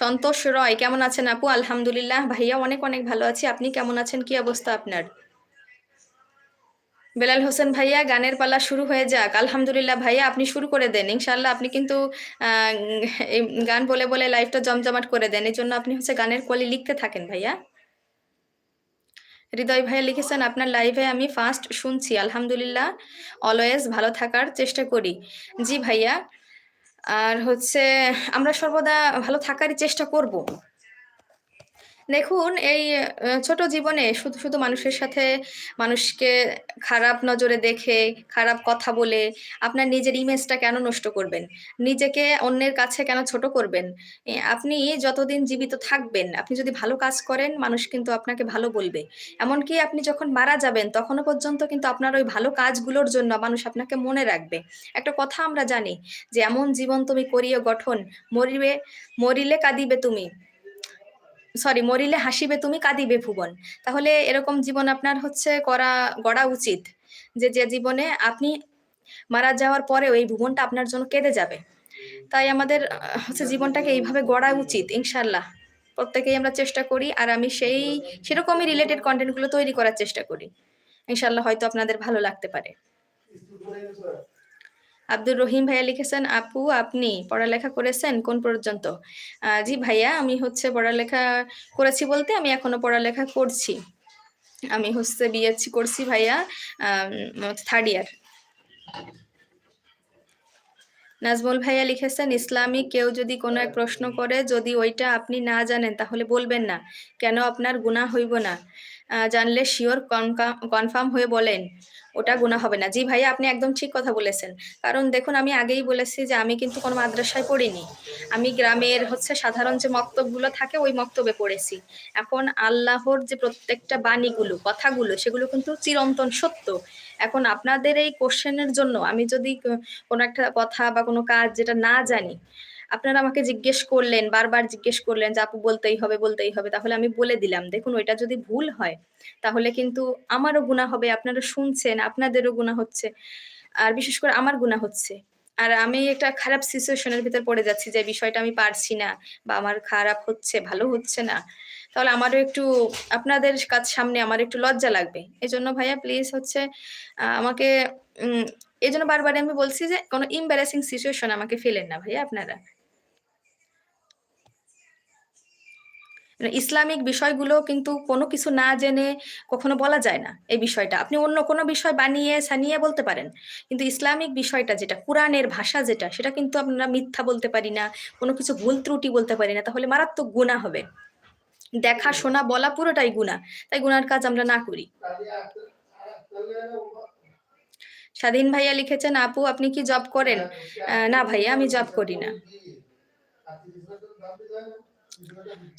সন্তোষ রয়, কেমন আছেন আপু? আলহামদুলিল্লাহ। ভাইয়া, অনেক অনেক ভালো আছি। আপনি কেমন আছেন? কি অবস্থা আপনার? বেলাল হোসেন ভাইয়া, গানের পালা শুরু হয়ে যাক। আলহামদুলিল্লাহ ভাইয়া, আপনি শুরু করে দেন। ইনশাল্লাহ আপনি কিন্তু গান বলে বলে লাইফটা জমজমাট করে দেন। এই জন্য আপনি হচ্ছে গানের কলি লিখতে থাকেন ভাইয়া। হৃদয় ভাইয়া লিখেছেন, আপনার লাইভে আমি ফার্স্ট শুনছি। আলহামদুলিল্লাহ। অলওয়েজ ভালো থাকার চেষ্টা করি। জি ভাইয়া আর হচ্ছে আমরা সর্বদা ভালো থাকারই চেষ্টা করব। দেখুন, এই ছোট জীবনে শুধু শুধু মানুষের সাথে মানুষকে খারাপ নজরে দেখে, খারাপ কথা বলে আপনার নিজের ইমেজটা কেন নষ্ট করবেন? নিজেকে অন্যের কাছে কেন ছোট করবেন? আপনি যতদিন জীবিত থাকবেন, আপনি যদি ভালো কাজ করেন, মানুষ কিন্তু আপনাকে ভালো বলবে। এমনকি আপনি যখন মারা যাবেন, তখনও পর্যন্ত কিন্তু আপনার ওই ভালো কাজগুলোর জন্য মানুষ আপনাকে মনে রাখবে। একটা কথা আমরা জানি যে, এমন জীবন তুমি করিও গঠন, মরিবে, মরিলে কাঁদিবে তুমি। সরি মরিলে হাসিবে তুমি, কাঁদিবে ভুবন। তাহলে এরকম জীবন আপনার হচ্ছে করা, গড়া উচিত যে যে জীবনে আপনি মারা যাওয়ার পরেও এই ভুবনটা আপনার জন্য কেঁদে যাবে। তাই আমাদের হচ্ছে জীবনটাকে এইভাবে গড়া উচিত ইনশাল্লাহ প্রত্যেকেই আমরা চেষ্টা করি, আর আমি সেই, সেরকমই রিলেটেড কন্টেন্টগুলো তৈরি করার চেষ্টা করি। ইনশাল্লাহ হয়তো আপনাদের ভালো লাগতে পারে। আব্দুর রহিম ভাইয়া লিখেছেন, আপু, আপনি পড়ালেখা করেছেন কোন পর্যন্ত? জি ভাইয়া, আমি হচ্ছে পড়ালেখা করেছি বলতে আমি এখনও পড়ালেখা করছি। আমি হচ্ছে বিএসসি করছি ভাইয়া থার্ড ইয়ার নাজমুল ভাইয়া লিখেছেন ইসলামিক কেউ যদি কোনো এক প্রশ্ন করে, যদি ওইটা আপনি না জানেন তাহলে বলবেন না। কেন আপনার গুনাহ হইব না? জানলে শিওর কনফার্ম হয়ে বলেন, ওটা গুনাহ হবে না। জি ভাইয়া, আপনি একদম ঠিক কথা বলেছেন। কারণ দেখুন, আমি আগেই বলেছি যে আমি কিন্তু কোনো মাদ্রাসায় পড়িনি। আমি গ্রামের হচ্ছে সাধারণ যে মক্তবগুলো থাকে, ওই মক্তবে পড়েছি। এখন আল্লাহর যে প্রত্যেকটা বাণীগুলো, কথাগুলো, সেগুলো কিন্তু চিরন্তন সত্য। এখন আপনাদের এই কোশ্চেনের জন্য আমি যদি কোনো একটা কথা বা কোনো কাজ যেটা না জানি আপনারা আমাকে জিজ্ঞেস করলেন, বারবার জিজ্ঞেস করলেন যে, আপু, বলতেই হবে বলতেই হবে। তাহলে আমি বলে দিলাম, দেখুন, ওইটা যদি ভুল হয়, তাহলে কিন্তু আমারও গুণা হবে, আপনারা শুনছেন, আপনাদেরও গুণা হচ্ছে। আর বিশেষ করে আমার গুণা হচ্ছে। আর আমি একটা খারাপ সিচুয়েশনের ভিতর পড়ে যাচ্ছি যে, বিষয়টা আমি পারছি না বা আমার খারাপ হচ্ছে, ভালো হচ্ছে না। তাহলে আমারও একটু, আপনাদের কাজ সামনে আমার একটু লজ্জা লাগবে। এজন্য ভাইয়া প্লিজ হচ্ছে আমাকে এই জন্য বারবার আমি বলছি যে, কোনো ইম্বারেসিং সিচুয়েশন আমাকে ফেলেন না ভাইয়া, আপনারা। ইসলামিক বিষয়গুলো কিন্তু কোনো কিছু না জেনে কখনো বলা যায় না এই বিষয়টা। আপনি অন্য কোনো বিষয় বানিয়ে সানিয়ে বলতে পারেন, কিন্তু ইসলামিক বিষয়টা যেটা, কোরআনের ভাষা যেটা, সেটা কিন্তু আমরা মিথ্যা বলতে পারি না, কোনো কিছু ভুল ত্রুটি বলতে পারি না, তাহলে মারাত্মক গুণা হবে। দেখা, শোনা, বলা পুরোটাই গুণা তাই গুনার কাজ আমরা না করি। স্বাধীন ভাইয়া লিখেছেন, আপু, আপনি কি জব করেন? না ভাইয়া, আমি জব করি না।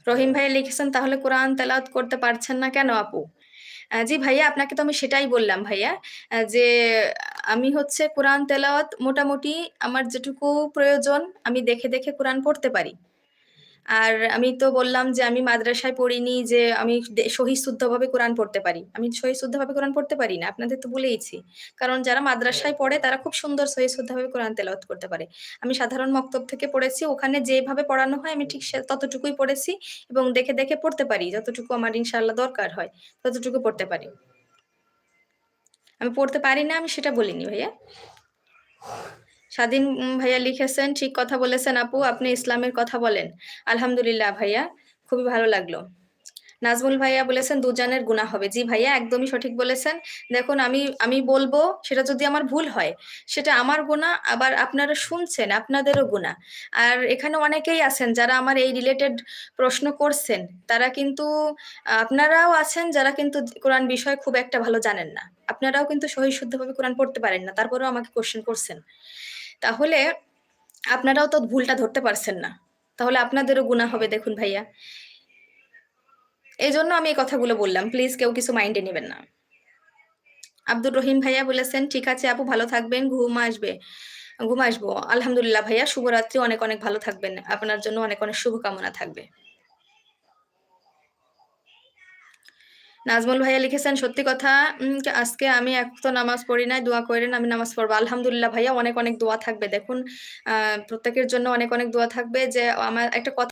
রহিম ভাই লিখেছেন, তাহলে কোরআন তেলাওয়াত করতে পারছেন না কেন আপু? জি ভাইয়া, আপনাকে তো আমি সেটাই বললাম ভাইয়া যে আমি হচ্ছে কোরআন তেলাওয়াত মোটামুটি আমার যেটুকু প্রয়োজন আমি দেখে দেখে কোরআন পড়তে পারি। আর আমি তো বললাম যে আমি মাদ্রাসায় পড়িনি যে আমি সহি শুদ্ধভাবে কোরআন পড়তে পারি। আমি সহি শুদ্ধভাবে কোরআন পড়তে পারি না, আপনাদের তো বলেইছি। কারণ যারা মাদ্রাসায় পড়ে তারা খুব সুন্দর সহি শুদ্ধভাবে কোরআন তেলাওয়াত করতে পারে। আমি সাধারণ মক্তব থেকে পড়েছি, ওখানে যেভাবে পড়ানো হয় আমি ঠিক ততটুকুই পড়েছি এবং দেখে দেখে পড়তে পারি, যতটুকু আমার ইনশাআল্লাহ দরকার হয়, ততটুকু পড়তে পারি। আমি পড়তে পারি না, আমি সেটা বলিনি ভাইয়া। স্বাধীন ভাইয়া লিখেছেন, ঠিক কথা বলেছেন আপু, আপনি ইসলামের কথা বলেন। আলহামদুলিল্লাহ ভাইয়া, খুবই ভালো লাগল। নাজমুল ভাইয়া বলেছেন, দুজনের গুনাহ হবে। জি ভাইয়া, একদমই সঠিক বলেছেন। দেখুন, আমি আমি বলব, সেটা যদি আমার ভুল হয়, সেটা আমার গুনাহ, আবার আপনারা শুনছেন, আপনাদেরও গুনাহ। আর এখানে অনেকেই আছেন, যারা আমার এই রিলেটেড প্রশ্ন করছেন, তারা কিন্তু, আপনারাও আছেন, যারা কিন্তু কোরআন বিষয়ে খুব একটা ভালো জানেন না। আপনারাও কিন্তু সহি শুদ্ধভাবে কোরআন পড়তে পারেন না, তারপরেও আমাকে কোশ্চেন করছেন। তাহলে আপনারাও তো ভুলটা ধরতে পারছেন না। তাহলে আপনাদেরও গুণা হবে দেখুন ভাইয়া। এই জন্য আমি এই কথাগুলো বললাম। প্লিজ কেউ কিছু মাইন্ডে নেবেন না। আব্দুর রহিম ভাইয়া বলেছেন, ঠিক আছে আপু, ভালো থাকবেন, ঘুম আসবে। ঘুম আসব। আলহামদুলিল্লাহ ভাইয়া, শুভরাত্রি। অনেক অনেক ভালো থাকবেন। আপনার জন্য অনেক অনেক শুভকামনা থাকবে। নাজমুল ভাইয়া লিখেছেন, সত্যি কথা আজকে আমি এক তো নামাজ পড়ি নাই, দোয়া করেন আমি নামাজ পড়ব। আলহামদুলিল্লাহ ভাইয়া, অনেক অনেক দোয়া থাকবে। দেখুন প্রত্যেকের জন্য অনেক অনেক দোয়া থাকবে যে, আমার একটা কথা